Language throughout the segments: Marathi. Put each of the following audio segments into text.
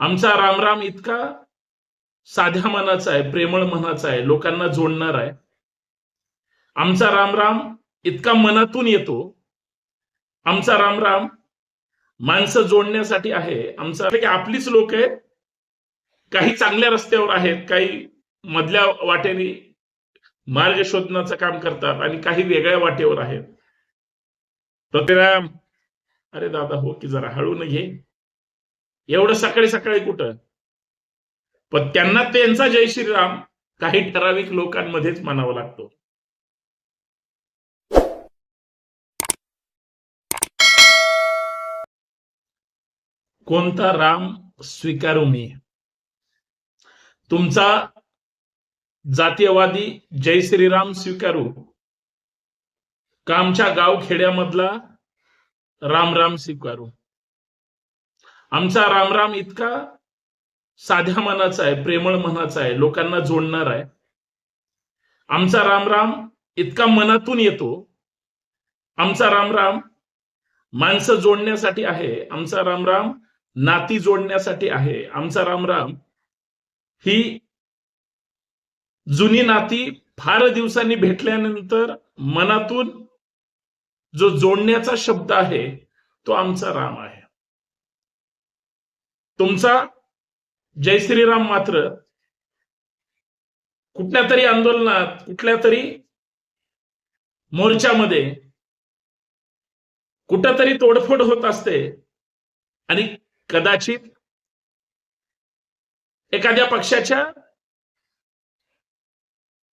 आमचा रामराम इतका साध्या मनाचा आहे प्रेमळ मनाचा आहे लोकांना जोडणार आहे. आमचा रामराम इतका मनातून येतो. आमचा रामराम माणसं जोडण्यासाठी आहे. आमचा की आपलीच लोक आहेत. काही चांगल्या रस्त्यावर आहेत काही मधल्या वाटेने मार्ग शोधण्याचं काम करतात आणि काही वेगळ्या वाटेवर आहेत. पृथ्वीराम अरे दादा हो की जरा हळून घे. एवढं सकाळी सकाळी कुठं? पण त्यांना त्यांचा जय श्रीराम काही ठराविक लोकांमध्येच म्हणावा लागतो. कोणता राम स्वीकारू मी? तुमचा जातीयवादी जय श्रीराम स्वीकारू. का आमच्या गाव खेड्यामधला राम राम स्वीकारू? आमचा रामराम इतका साध्या मनाचा आहे प्रेमळ मनाचा आहे लोकांना जोडणार आहे. आमचा रामराम इतका मनातून येतो. आमचा रामराम माणसं जोडण्यासाठी आहे आमचा रामराम नाती जोडण्यासाठी आहे. आमचा रामराम ही जुनी नाती फार दिवसांनी भेटल्यानंतर मनातून जो जोडण्याचा शब्द आहे तो आमचा राम आहे. तुमचा जय श्रीराम मात्र कुठल्या तरी आंदोलनात कुठल्या तरी मोर्चामध्ये कुठंतरी तोडफोड होत असते आणि कदाचित एखाद्या पक्षाच्या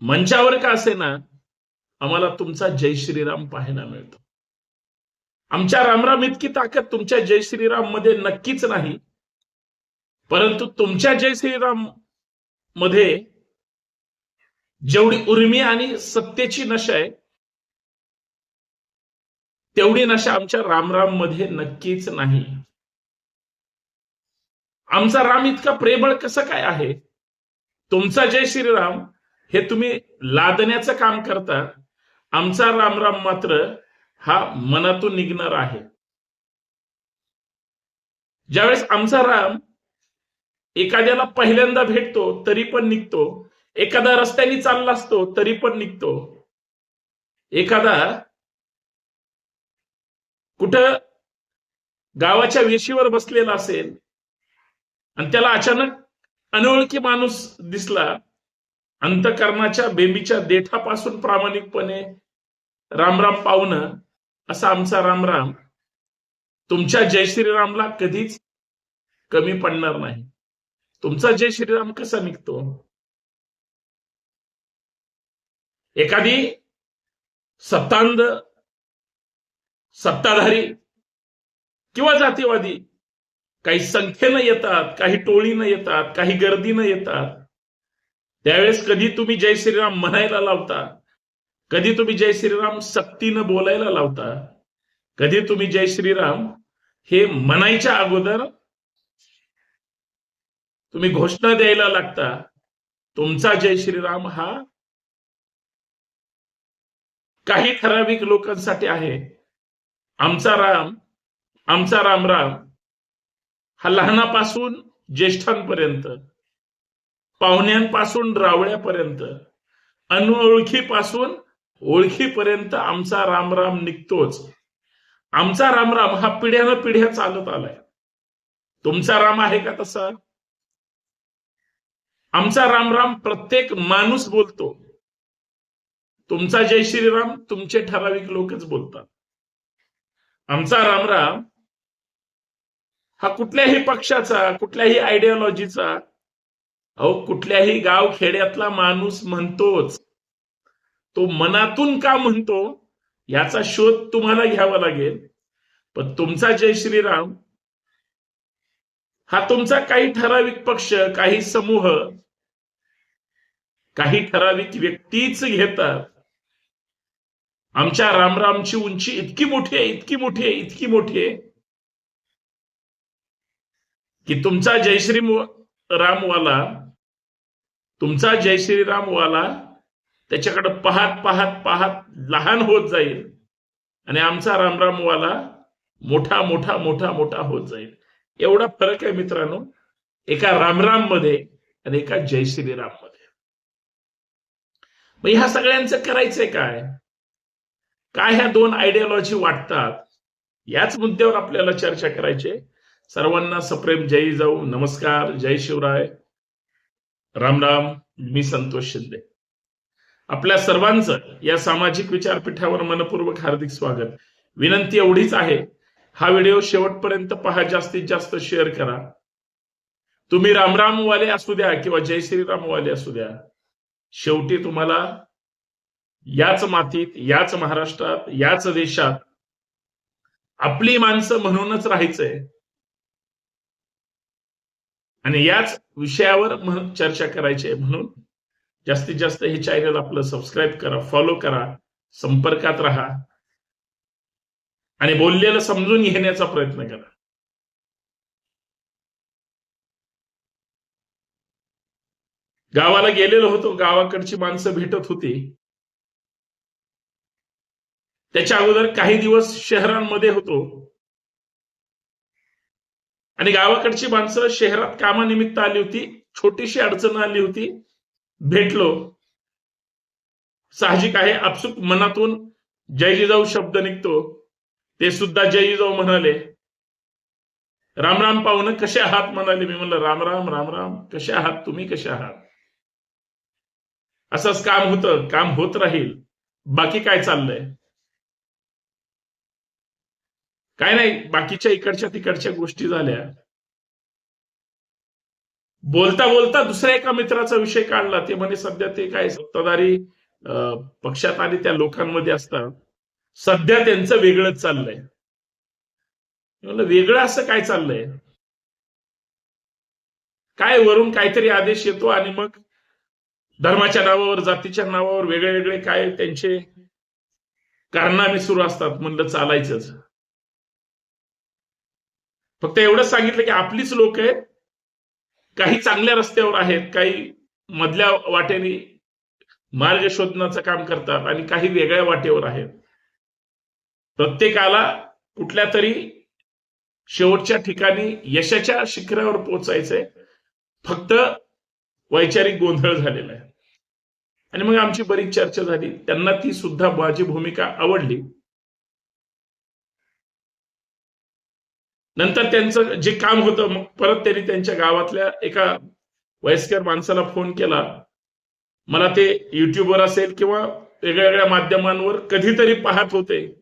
मंचावर का असे ना आम्हाला तुमचा जय श्रीराम पाहायला मिळतो. आमच्या रामराम इतकी ताकद तुमच्या जय श्रीराममध्ये नक्कीच नाही. परंतु तुमच्या जय श्रीराममध्ये जेवढी उर्मी आणि सत्तेची नशा आहे तेवढी नशा आमच्या रामराममध्ये नक्कीच नाही. आमचा राम इतका प्रेमळ कसं काय आहे? तुमचा जय श्रीराम हे तुम्ही लादण्याचं काम करता आमचा रामराम मात्र हा मनातून निघणार आहे. ज्यावेळेस आमचा राम एखाद्याला पहिल्यांदा भेटतो तरी पण निघतो. एखादा रस्त्याने चालला असतो तरी पण निघतो. एखादा कुठं गावाच्या वेशीवर बसलेला असेल आणि त्याला अचानक अनोळखी माणूस दिसला अंतकरणाच्या बेंबीच्या देठापासून प्रामाणिकपणे रामराम पाहुणं असा आमचा रामराम तुमच्या जय श्रीरामला कधीच कमी पडणार नाही. तुमचा जय श्रीराम कसा निघतो? एखादी सत्तांध सत्ताधारी किंवा जातीवादी काही संख्येनं येतात काही टोळीनं येतात काही गर्दीनं येतात त्यावेळेस कधी तुम्ही जय श्रीराम म्हणायला लावता? कधी तुम्ही जय श्रीराम सक्तीनं बोलायला लावता? कधी तुम्ही जय श्रीराम हे म्हणायच्या अगोदर तुम्ही घोषणा द्यायला लागता. तुमचा जय श्रीराम हा काही ठराविक लोकांसाठी आहे. आमचा राम आमचा राम राम हा लहानापासून ज्येष्ठांपर्यंत पाहुण्यांपासून रावळ्यापर्यंत अनोळखीपासून ओळखीपर्यंत आमचा रामराम निघतोच. आमचा रामराम हा पिढ्यानं पिढ्या चालत आलाय. तुमचा राम आहे का तसा? आमचा रामराम प्रत्येक माणूस बोलतो. तुमचा जय श्रीराम तुमचे ठराविक लोकच बोलतात. आमचा रामराम हा कुठल्याही पक्षाचा कुठल्याही आयडिओलॉजीचा अहो कुठल्याही गाव खेड्यातला माणूस म्हणतोच. तो मनातून का म्हणतो याचा शोध तुम्हाला घ्यावा लागेल. पण तुमचा जय श्रीराम हा तुमचा काही ठराविक पक्ष काही समूह काही ठराविक व्यक्तीच घेतात. आमच्या रामरामची उंची इतकी मोठी आहे इतकी मोठी आहे इतकी मोठी आहे. की तुमचा जयश्री रामवाला तुमचा जय श्रीरामवाला त्याच्याकडे पाहत पाहत पाहत लहान होत जाईल. आणि आमचा रामरामवाला मोठा मोठा मोठा मोठा होत जाईल. एवढा फरक आहे मित्रांनो एका रामराममध्ये आणि एका जय श्रीराममध्ये मग ह्या सगळ्यांचं करायचंय काय? काय ह्या दोन आयडियोलॉजी वाटतात? याच मुद्द्यावर आपल्याला चर्चा करायची सर्वांना सप्रेम जय जाऊ नमस्कार जय शिवराय. राम राम मी संतोष शिंदे. आपल्या सर्वांचं या सामाजिक विचारपीठावर मनपूर्वक हार्दिक स्वागत. विनंती एवढीच आहे हा व्हिडिओ शेवटपर्यंत पहा जास्तीत जास्त शेअर करा. तुम्ही रामरामवाले असू द्या किंवा जय श्रीरामवाले असू द्या. शेवटी तुम्हाला याच मातीत याच महाराष्ट्रात याच देशात आपली माणसं म्हणूनच राहायचंय. आणि याच विषयावर चर्चा करायची आहे म्हणून जास्तीत जास्त हे चॅनल आपलं सबस्क्राईब करा फॉलो करा संपर्कात राहा आणि बोललेलं समजून घेण्याचा प्रयत्न करा. गावाला गेलेलो होतो गावाकडची माणसं भेटत होती. त्याच्या अगोदर काही दिवस शहरांमध्ये होतो. आणि गावाकडची माणसं शहरात कामानिमित्त आली होती छोटीशी अडचण आली होती भेटलो. साहजिक आहे आपसुक मनातून जय जिजाऊ शब्द निघतो. ते सुद्धा जय जिजाऊ म्हणाले. राम राम पाहुणं कसे आहात म्हणाले. मी म्हणलं राम राम राम राम कसे आहात तुम्ही कसे आहात? असंच काम होतं काम होत राहील. बाकी काय चाललंय? काय नाही बाकीच्या इकडच्या तिकडच्या गोष्टी झाल्या. बोलता बोलता दुसऱ्या एका मित्राचा विषय काढला. ते म्हणे सध्या ते काय सत्ताधारी पक्षात आणि त्या लोकांमध्ये असतात. सध्या त्यांचं वेगळंच चाललंय. म्हणलं वेगळं असं काय चाललंय? काय वरून काहीतरी आदेश येतो आणि मग धर्माच्या नावावर जातीच्या नावावर वेगळे वेगळे काय त्यांचे? कारनामे सुरू असतात. म्हणलं चालायचंच. फक्त एवढंच सांगितलं की आपलीच लोक आहेत. काही चांगल्या रस्त्यावर आहेत काही मधल्या वाटेने मार्ग शोधण्याचं काम करतात आणि काही वेगळ्या वाटेवर आहेत. प्रत्येकाला कुठल्या तरी शेवटच्या ठिकाणी यशाच्या शिखरावर पोहोचायचंय. फक्त वैचारिक गोंधळ झालेला आहे. आणि मग आमची बरीच चर्चा झाली. त्यांना ती सुद्धा माझी भूमिका आवडली. नंतर त्यांचं जे काम होतं मग परत त्यांनी त्यांच्या गावातल्या एका वयस्कर माणसाला फोन केला. मला ते युट्यूबवर असेल किंवा वेगळ्या वेगळ्या माध्यमांवर कधीतरी पाहत होते.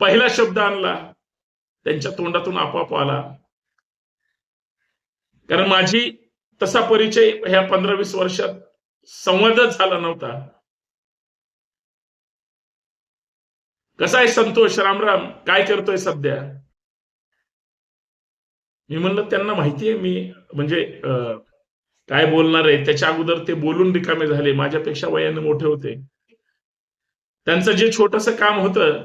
पहिला शब्द आणला. त्यांच्या तोंडातून आपोआप आला. कारण माझी तसा परिचय ह्या पंधरा वीस वर्षात संवादच झाला नव्हता. कसा आहे संतोष? रामराम काय करतोय सध्या? मी म्हणलं त्यांना माहितीये मी म्हणजे काय बोलणार आहे? त्याच्या अगोदर ते बोलून रिकामे झाले. माझ्यापेक्षा वयाने मोठे होते. त्यांचं जे छोटस काम होतं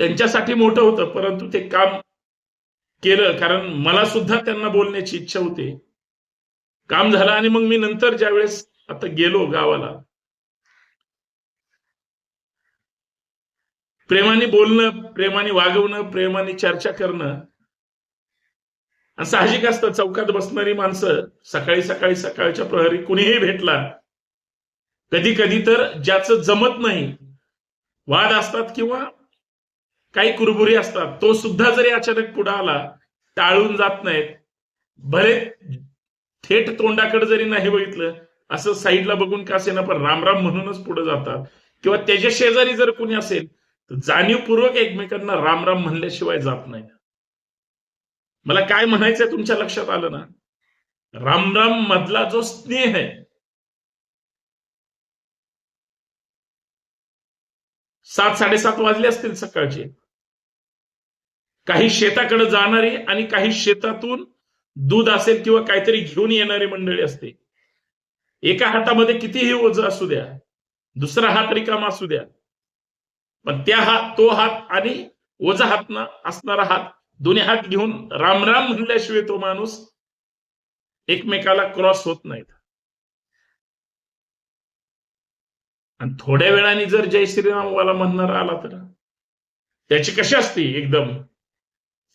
त्यांच्यासाठी मोठं होतं परंतु ते काम केलं कारण मला सुद्धा त्यांना बोलण्याची इच्छा होती. काम झालं आणि मग मी नंतर ज्यावेळेस आता गेलो गावाला. प्रेमाने बोलणं प्रेमाने वागवणं प्रेमाने चर्चा करणं. आणि साहजिक असतं चौकात बसणारी माणसं सकाळी सकाळी सकाळच्या प्रहरी कुणीही भेटला कधी कधी तर ज्याचं जमत नाही वाद असतात किंवा काही कुरबुरी असतात तो सुद्धा जरी अचानक पुढे आला टाळून जात नाहीत. भले थेट तोंडाकडे जरी नाही बघितलं असं साईडला बघून का असेना पण रामराम म्हणूनच पुढे जातात. किंवा त्याच्या शेजारी जर कोणी असेल तर जाणीवपूर्वक एकमेकांना रामराम म्हणल्याशिवाय जात नाही. मला काय म्हणायचंय तुमच्या लक्षात आलं ना? रामराम मधला जो स्नेह आहे सात साडेसात वाजले असतील सकाळचे. काही शेताकडे जाणारी आणि काही शेतातून दूध असेल किंवा काहीतरी घेऊन येणारी मंडळी असते. एका हातामध्ये कितीही ओझ असू द्या दुसरा हात रिकामा असू द्या पण त्या हात तो हात आणि ओझा हात ना असणारा हात दोन्ही हात घेऊन रामराम म्हणल्याशिवाय तो माणूस एकमेकाला क्रॉस होत नाहीत. आणि थोड्या वेळाने जर जय श्रीराम वाला म्हणणारा आला तर? त्याची कशी असते एकदम?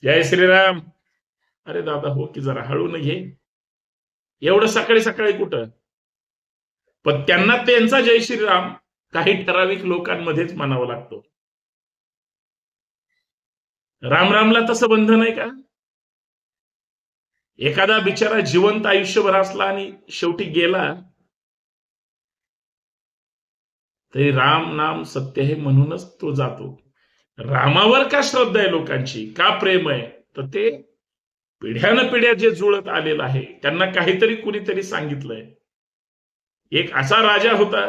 जय श्रीराम. अरे दादा हो की जरा हळू न घे. एवढं सकाळी सकाळी कुठं? पण त्यांना त्यांचा जय श्रीराम काही ठराविक लोकांमध्येच म्हणावा लागतो. रामरामला तसं बंधन आहे का? एखादा बिचारा जिवंत आयुष्यभर असला आणि शेवटी गेला तरी राम नाम सत्य हे म्हणूनच तो जातो. रामावर का श्रद्धा आहे लोकांची? का प्रेम आहे? तर ते पिढ्यानं पिढ्या जे जुळत आलेलं आहे त्यांना काहीतरी कुणीतरी सांगितलंय. एक असा राजा होता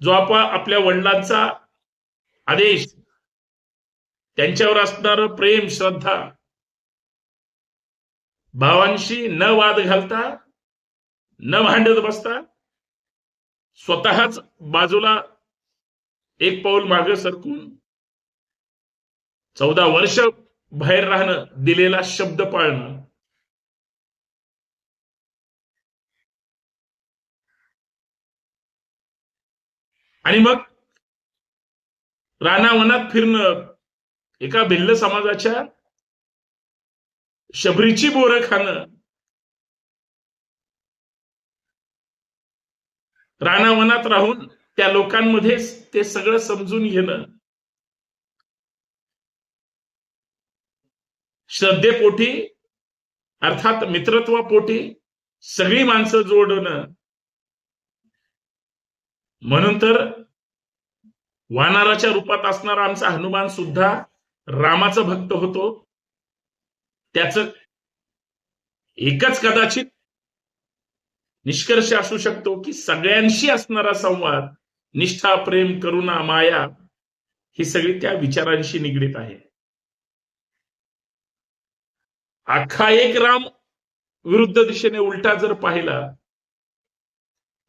जो आपा आपल्या वडिलांचा आदेश त्यांच्यावर असणार प्रेम श्रद्धा भावांशी न वाद घालता न भांडत बसता स्वतःच बाजूला एक पाऊल मागे सरकून चौदा वर्ष बाहेर राहणं दिलेला शब्द पाळणं आणि मग रानावनात फिरणं एका भिल्ल समाजाच्या शबरीची बोरं खाणं रानावनात राहून त्या लोकांमध्ये ते सगळं समजून घेणं श्रद्धेपोटी अर्थात मित्रत्वापोटी सगळी माणसं जोडणं. म्हणून तर वानराच्या रूपात असणारा आमचा हनुमान सुद्धा रामाचा भक्त होतो. त्याच एकच कदाचित निष्कर्ष असू शकतो की सगळ्यांशी असणारा संवाद निष्ठा प्रेम करुणा माया ही सगळी त्या विचारांशी निगडीत आहे. अख्खा एक राम विरुद्ध दिशेने उलटा जर पाहिला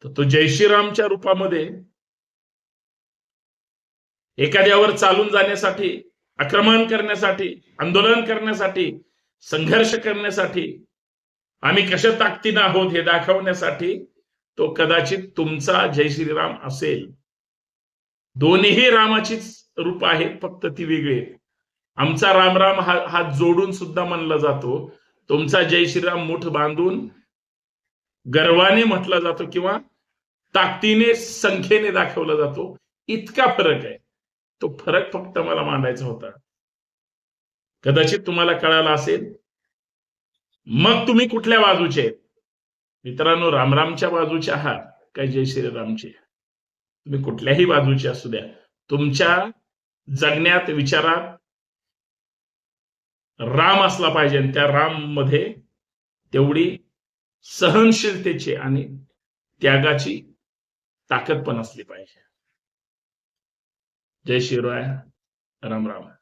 तर तो जय श्रीरामच्या रूपामध्ये एखाद्यावर चालून जाण्यासाठी आक्रमण करण्यासाठी आंदोलन करण्यासाठी संघर्ष करण्यासाठी आम्ही कशा ताकदीनं आहोत हे दाखवण्यासाठी तो कदाचित तुमचा जय श्रीराम असेल. दोन्हीही रामाचीच रूप आहेत फक्त ती वेगळी आहेत आमचा रामराम हा हा जोडून सुद्धा म्हणला जातो. तुमचा जय श्रीराम मुठ बांधून गर्वाने म्हटला जातो किंवा ताकदीने संख्येने दाखवला जातो. इतका फरक आहे. तो फरक फक्त मला मांडायचा होता. कदाचित तुम्हाला कळाला असेल. मग तुम्ही कुठल्या बाजूचे आहेत? मित्रांनो रामरामच्या बाजूचे आहात काय जय श्रीरामचे? तुम्ही कुठल्याही बाजूचे असू द्या. तुमच्या जगण्यात विचारात राम असला पाहिजे आणि त्या राममध्ये तेवढी सहनशीलतेची आणि त्यागाची ताकद पण असली पाहिजे. जय शिवराय. राम राम.